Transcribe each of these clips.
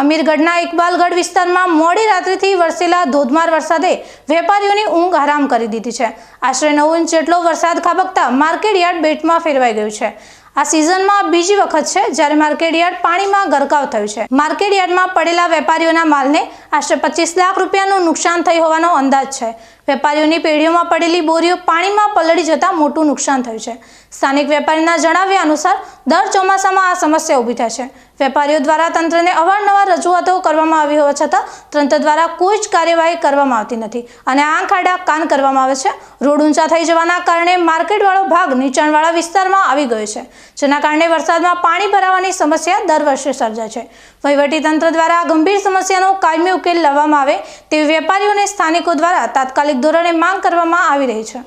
અમીરગઢના ઇકબાલગઢ વિસ્તારમાં મોડી રાત્રિથી વરસેલા ધોધમાર વરસાદે વેપારીઓની ઊંઘ હરામ કરી દીધી છે. આશરે નવ ઇંચ જેટલો વરસાદ ખાબકતા માર્કેટ યાર્ડ બેટમાં ફેરવાઈ ગયું છે. આ સિઝનમાં બીજી વખત છે જ્યારે માર્કેટ યાર્ડ પાણીમાં ગરકાવ થયું છે. માર્કેટ યાર્ડમાં પડેલા વેપારીઓના માલને આશરે પચીસ લાખ રૂપિયાનું નુકસાન થઈ હોવાનો અંદાજ છે. વેપારીઓની પેઢીઓમાં પડેલી બોરીઓ પાણીમાં પલળી જતા મોટું નુકસાન થયું છે. સ્થાનિક વેપારીના જણાવ્યા અનુસાર, દર ચોમાસામાં આ સમસ્યા ઊભી થાય છે. વેપારીઓ દ્વારા તંત્રને અવારનવાર રજૂઆતો કરવામાં આવી હોવા છતાં, તંત્ર દ્વારા કોઈ જ કાર્યવાહી કરવામાં આવતી નથી અને આંખ આડા કાન કરવામાં આવે છે. રોડ ઊંચા થઈ જવાના કારણે માર્કેટવાળો ભાગ નીચાણવાળા વિસ્તારમાં આવી ગયો છે, જેના કારણે વરસાદમાં પાણી ભરાવાની સમસ્યા દર વર્ષે સર્જાય છે. વહીવટીતંત્ર દ્વારા આ ગંભીર સમસ્યાનો કાયમી ઉકેલ લાવવામાં આવે તેવી વેપારીઓને સ્થાનિકો દ્વારા તાત્કાલિક ધોરણે માંગ કરવામાં આવી રહી છે.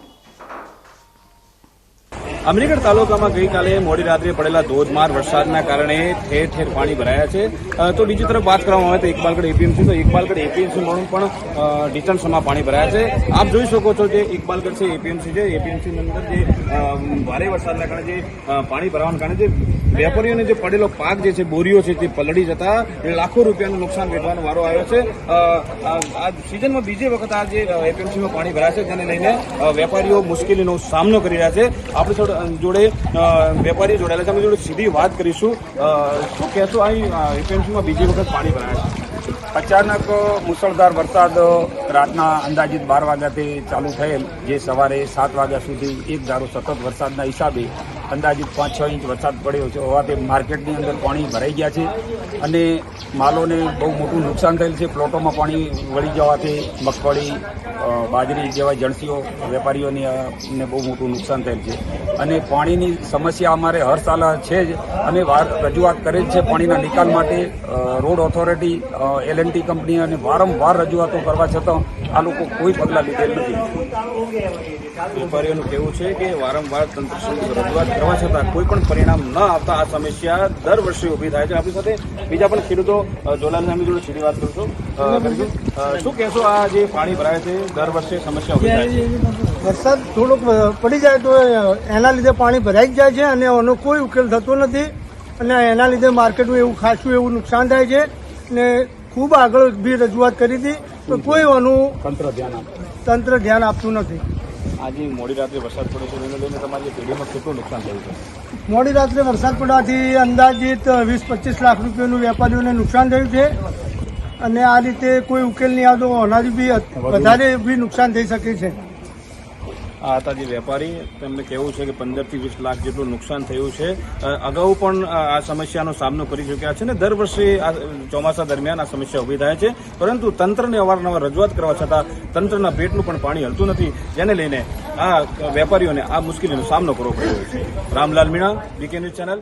અમરીગઢ તાલુકામાં ગઈકાલે મોડી રાત્રે પડેલા ધોધમાર વરસાદના કારણે ઠેર ઠેર પાણી ભરાયા છે. તો બીજી તરફ વાત કરવામાં આવે તો ઇકબાલગઢ એપીએમસી તો ઇકબાલગઢ એપીએમસીમાં પણ ડિસ્ટન્સમાં પાણી ભરાયા છે. આપ જોઈ શકો છો જે ઇકબાલગઢ છે એપીએમસી છે. એપીએમસીની અંદર જે ભારે વરસાદના કારણે જે પાણી ભરાવાના કારણે જે વેપારીઓને જે પડેલો પાક જે છે, બોરીઓ છે, તે પલળી જતા લાખો રૂપિયાનું નુકસાન વેઠવાનો વારો આવ્યો છે. આ સિઝનમાં બીજી વખત આ જે એપીએમસીમાં પાણી ભરાય છે જેને લઈને વેપારીઓ મુશ્કેલીનો સામનો કરી રહ્યા છે. આપણી જોડે- વેપારી જોડાયેલા છે. અમે જોડે સીધી વાત કરીશું. શું કહેશો અહીં એપીએમસીમાં બીજી વખત પાણી ભરાયા છે અચાનક મુસળધાર વરસાદ રાતના અંદાજિત બાર વાગ્યાથી ચાલુ થયેલ, જે સવારે સાત વાગ્યા સુધી એક ધારો સતત વરસાદના હિસાબે અંદાજિત પાંચ છ ઇંચ વરસાદ પડ્યો છે, હોવાથી માર્કેટની અંદર પાણી ભરાઈ ગયા છે અને માલોને બહુ મોટું નુકસાન થયેલ છે. પ્લોટોમાં પાણી વળી જવાથી મગફળી બાજરી જેવા જણસીઓ, વેપારીઓની બહુ મોટું નુકસાન થયેલ છે. અને પાણીની સમસ્યા અમારે હર સાલ છે જ અમે રજૂઆત કરેલ છે પાણીના નિકાલ માટે. રોડ ઓથોરિટી એલએનટી કંપની અને વારંવાર રજૂઆતો કરવા છતાં આ લોકો કોઈ પગલાં લીધેલ નથી. વેપારીઓનું કહેવું છે કે વારંવાર તંત્ર રજૂઆત કરવા છતાં કોઈ પણ પરિણામ ન આવતા આ સમસ્યા દર વર્ષે ઊભી થાય છે. આપણી સાથે બીજા પણ ખેડૂતો જોલાલ સામે. જોડે સીધી વાત કરશો. શું કહેશો આ જે પાણી ભરાય છે, દર વર્ષે સમસ્યા ઊભી થાય છે? વરસાદ થોડોક પડી જાય તો એના લીધે પાણી ભરાઈ જ જાય છે અને એનો કોઈ ઉકેલ થતો નથી અને એના લીધે માર્કેટનું એવું ખાસું એવું નુકસાન થાય છે. ને ખૂબ આગળ બી રજૂઆત કરી હતી. તો કોઈ ઓનું તંત્ર ધ્યાન તંત્ર ધ્યાન આપતું નથી. આજે મોડી રાત્રે વરસાદ પડ્યો છે એને લઈને તમારી પેઢીમાં કેટલું નુકસાન થયું છે? મોડી રાત્રે વરસાદ પડવાથી અંદાજિત વીસ પચીસ લાખ રૂપિયાનું વેપારીઓને નુકસાન થયું છે. અને આ રીતે કોઈ ઉકેલ નહીં આવતો અનાજ બી વધારે બી નુકસાન થઈ શકે છે. આ હતા જે વેપારી. તેમને કહેવું છે કે પંદરથી વીસ લાખ જેટલું નુકસાન થયું છે. અગાઉ પણ આ સમસ્યાનો સામનો કરી ચૂક્યા છે ને દર વર્ષે આ ચોમાસા દરમિયાન આ સમસ્યા ઊભી થાય છે. પરંતુ તંત્રને અવારનવાર રજૂઆત કરવા છતાં તંત્રના પેટનું પણ પાણી હલતું નથી. જેને લઈને આ વેપારીઓને આ મુશ્કેલીનો સામનો કરવો પડ્યો છે. Ramlal Meena BK news channel